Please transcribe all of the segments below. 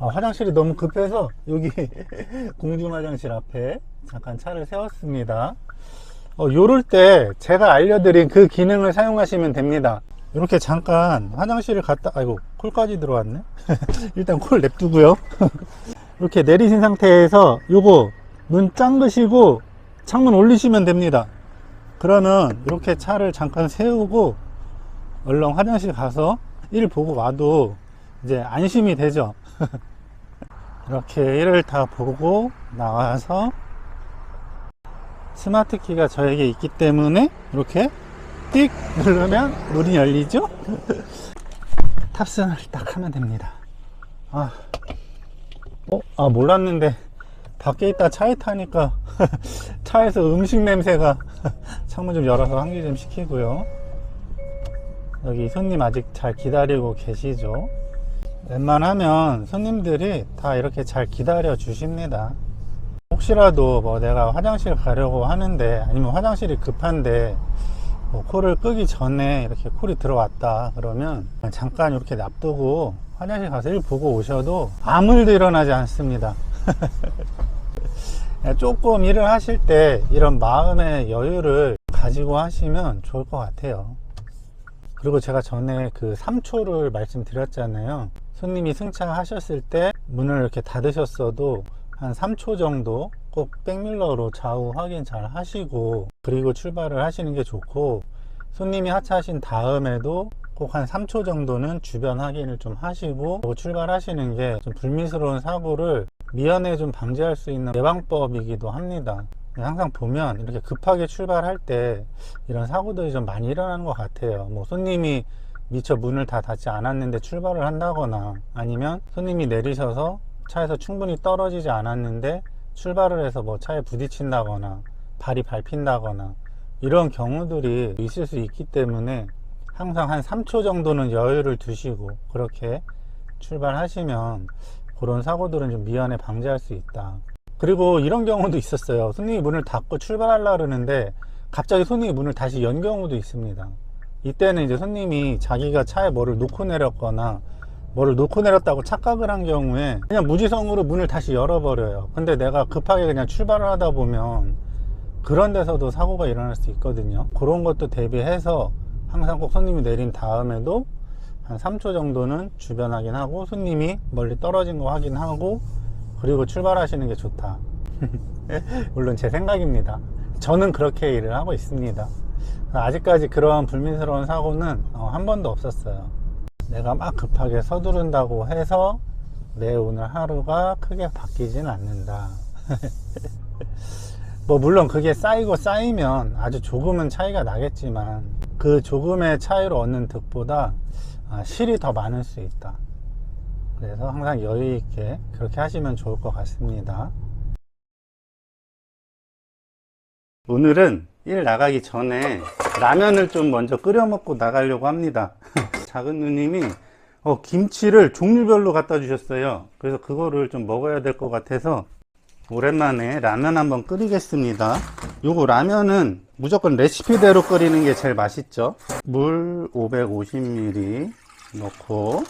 아, 화장실이 너무 급해서 여기 공중 화장실 앞에 잠깐 차를 세웠습니다. 어, 요럴 때 제가 알려드린 그 기능을 사용하시면 됩니다. 이렇게 잠깐 화장실을 갔다, 아이고, 콜까지 들어왔네? 일단 콜 냅두고요. 이렇게 내리신 상태에서 요거 문 잠그시고 창문 올리시면 됩니다. 그러면 이렇게 차를 잠깐 세우고 얼른 화장실 가서 일 보고 와도 이제 안심이 되죠. 이렇게 일을 다 보고 나와서 스마트 키가 저에게 있기 때문에 이렇게 띡 누르면 문이 열리죠? 탑승을 딱 하면 됩니다. 아, 어, 아 몰랐는데 밖에 있다 차에 타니까 차에서 음식 냄새가 창문 좀 열어서 환기 좀 시키고요. 여기 손님 아직 잘 기다리고 계시죠? 웬만하면 손님들이 다 이렇게 잘 기다려 주십니다. 혹시라도 뭐 내가 화장실 가려고 하는데 아니면 화장실이 급한데 뭐 코를 끄기 전에 이렇게 콜이 들어왔다 그러면 잠깐 이렇게 놔두고 화장실 가서 일 보고 오셔도 아무 일도 일어나지 않습니다. 조금 일을 하실 때 이런 마음의 여유를 가지고 하시면 좋을 것 같아요. 그리고 제가 전에 그 3초를 말씀드렸잖아요. 손님이 승차하셨을 때 문을 이렇게 닫으셨어도 한 3초 정도 꼭 백밀러로 좌우 확인 잘 하시고 그리고 출발을 하시는 게 좋고 손님이 하차하신 다음에도 꼭 한 3초 정도는 주변 확인을 좀 하시고 출발하시는 게 좀 불미스러운 사고를 미연에 좀 방지할 수 있는 예방법이기도 합니다. 항상 보면 이렇게 급하게 출발할 때 이런 사고들이 좀 많이 일어나는 것 같아요. 뭐 손님이 미처 문을 다 닫지 않았는데 출발을 한다거나 아니면 손님이 내리셔서 차에서 충분히 떨어지지 않았는데 출발을 해서 뭐 차에 부딪힌다거나 발이 밟힌다거나 이런 경우들이 있을 수 있기 때문에 항상 한 3초 정도는 여유를 두시고 그렇게 출발하시면 그런 사고들은 좀 미연에 방지할 수 있다. 그리고 이런 경우도 있었어요. 손님이 문을 닫고 출발하려 그러는데 갑자기 손님이 문을 다시 연 경우도 있습니다. 이때는 이제 손님이 자기가 차에 뭐를 놓고 내렸거나 뭐를 놓고 내렸다고 착각을 한 경우에 그냥 무지성으로 문을 다시 열어버려요. 근데 내가 급하게 그냥 출발을 하다 보면 그런 데서도 사고가 일어날 수 있거든요. 그런 것도 대비해서 항상 꼭 손님이 내린 다음에도 한 3초 정도는 주변 확인하고 손님이 멀리 떨어진 거 확인하고 그리고 출발하시는 게 좋다. 물론 제 생각입니다. 저는 그렇게 일을 하고 있습니다. 아직까지 그런 불미스러운 사고는 어, 한 번도 없었어요. 내가 막 급하게 서두른다고 해서 내 오늘 하루가 크게 바뀌진 않는다. 뭐 물론 그게 쌓이고 쌓이면 아주 조금은 차이가 나겠지만 그 조금의 차이로 얻는 득보다 아, 실이 더 많을 수 있다. 그래서 항상 여유 있게 그렇게 하시면 좋을 것 같습니다. 오늘은 일 나가기 전에 라면을 좀 먼저 끓여 먹고 나가려고 합니다. 작은 누님이 어, 김치를 종류별로 갖다 주셨어요. 그래서 그거를 좀 먹어야 될 것 같아서 오랜만에 라면 한번 끓이겠습니다. 요거 라면은 무조건 레시피대로 끓이는 게 제일 맛있죠. 물 550ml 넣고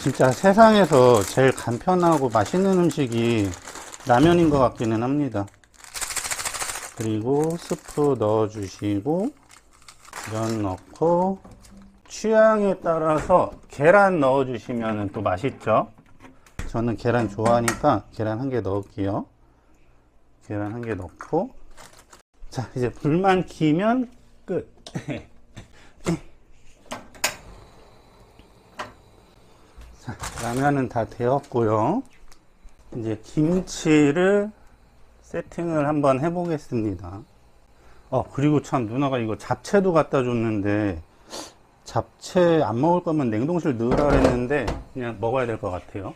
진짜 세상에서 제일 간편하고 맛있는 음식이 라면인 것 같기는 합니다. 그리고 스프 넣어주시고 면 넣고 취향에 따라서 계란 넣어주시면 또 맛있죠. 저는 계란 좋아하니까 계란 한 개 넣을게요. 계란 한 개 넣고 자 이제 불만 키면 끝. 자, 라면은 다 되었고요. 이제 김치를 세팅을 한번 해보겠습니다. 어, 그리고 참 누나가 이거 잡채도 갖다 줬는데 잡채 안 먹을 거면 냉동실 넣으라 그랬는데 그냥 먹어야 될 것 같아요.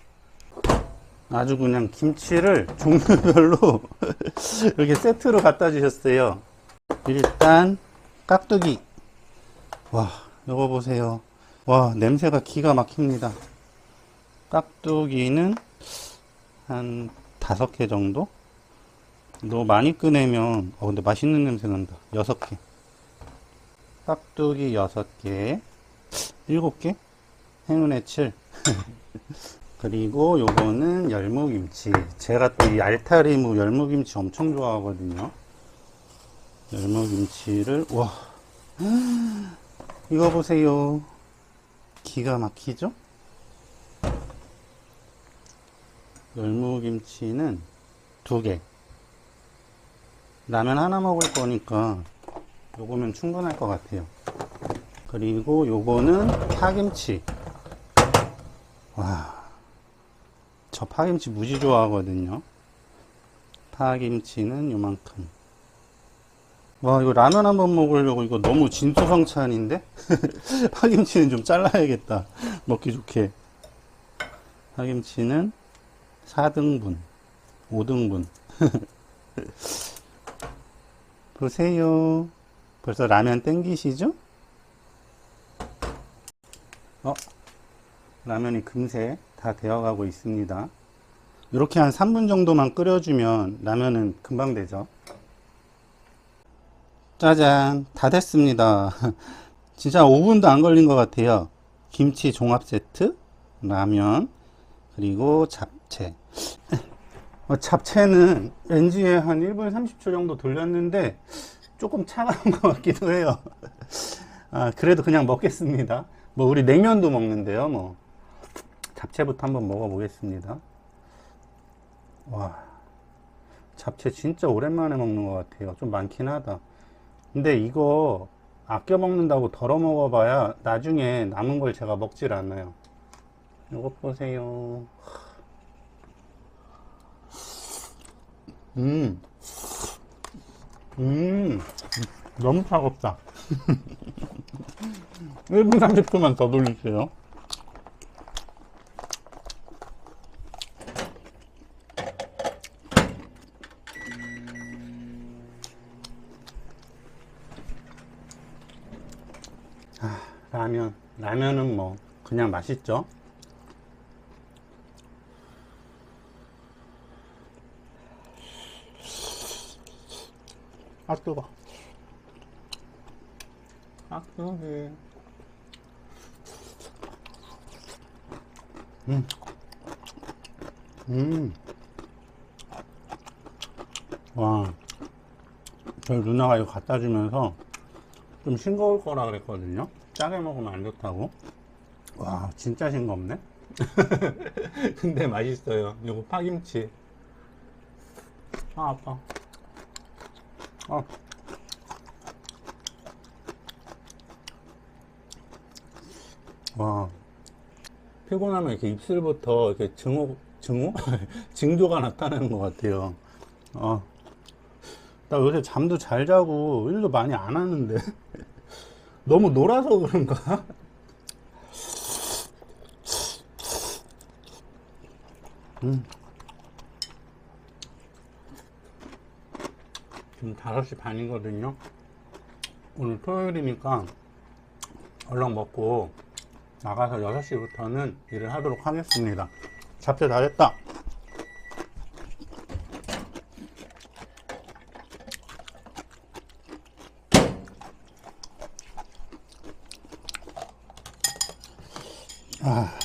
아주 그냥 김치를 종류별로 이렇게 세트로 갖다 주셨어요. 일단 깍두기. 와, 이거 보세요. 와, 냄새가 기가 막힙니다. 깍두기는 한 다섯 개 정도? 너무 많이 꺼내면 어 근데 맛있는 냄새 난다 여섯 개 깍두기 여섯 개 일곱 개 행운의 칠 그리고 요거는 열무김치. 제가 또 이 알타리무 열무김치 엄청 좋아하거든요. 열무김치를, 와. 이거 보세요. 기가 막히죠? 열무김치는 두 개. 라면 하나 먹을 거니까 요거면 충분할 것 같아요. 그리고 요거는 파김치. 와. 저 파김치 무지 좋아하거든요. 파김치는 요만큼. 와, 이거 라면 한번 먹으려고 이거 너무 진수성찬인데? 파김치는 좀 잘라야겠다. 먹기 좋게. 파김치는 4등분, 5등분. 보세요. 벌써 라면 땡기시죠? 어? 라면이 금세 다 되어가고 있습니다. 이렇게 한 3분 정도만 끓여주면 라면은 금방 되죠. 짜잔, 다 됐습니다. 진짜 5분도 안 걸린 것 같아요. 김치 종합 세트, 라면, 그리고 잡채. 어, 잡채는 렌지에 한 1분 30초 정도 돌렸는데 조금 차가운 것 같기도 해요. 아, 그래도 그냥 먹겠습니다. 뭐 우리 냉면도 먹는데요. 뭐 잡채부터 한번 먹어보겠습니다. 와, 잡채 진짜 오랜만에 먹는 것 같아요. 좀 많긴 하다. 근데 이거 아껴 먹는다고 덜어 먹어봐야 나중에 남은 걸 제가 먹질 않아요. 이거 보세요. 음, 음, 너무 차갑다. 1분 30초만 더 돌릴게요. 아, 라면. 라면은 뭐, 그냥 맛있죠? 아, 뜨거. 아, 뜨거. 음. 음. 와. 저희 누나가 이거 갖다 주면서 좀 싱거울 거라 그랬거든요. 짜게 먹으면 안 좋다고. 와, 진짜 싱겁네. 근데 맛있어요. 이거 파김치. 아, 아파. 아. 와. 피곤하면 이렇게 입술부터 이렇게 증오, 증오? 징조가 나타나는 것 같아요. 어. 나 요새 잠도 잘 자고 일도 많이 안 하는데. 너무 놀아서 그런가? 음. 지금 5시 반이거든요. 오늘 토요일이니까 얼른 먹고 나가서 6시부터는 일을 하도록 하겠습니다. 잡채 다 됐다. 아,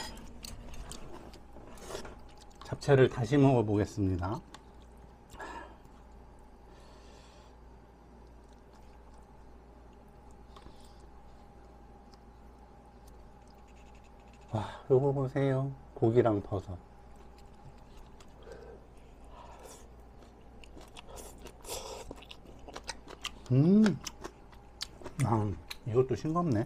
잡채를 다시 먹어보겠습니다. 와, 요거 보세요. 고기랑 버섯. 음, 아, 이것도 싱겁네.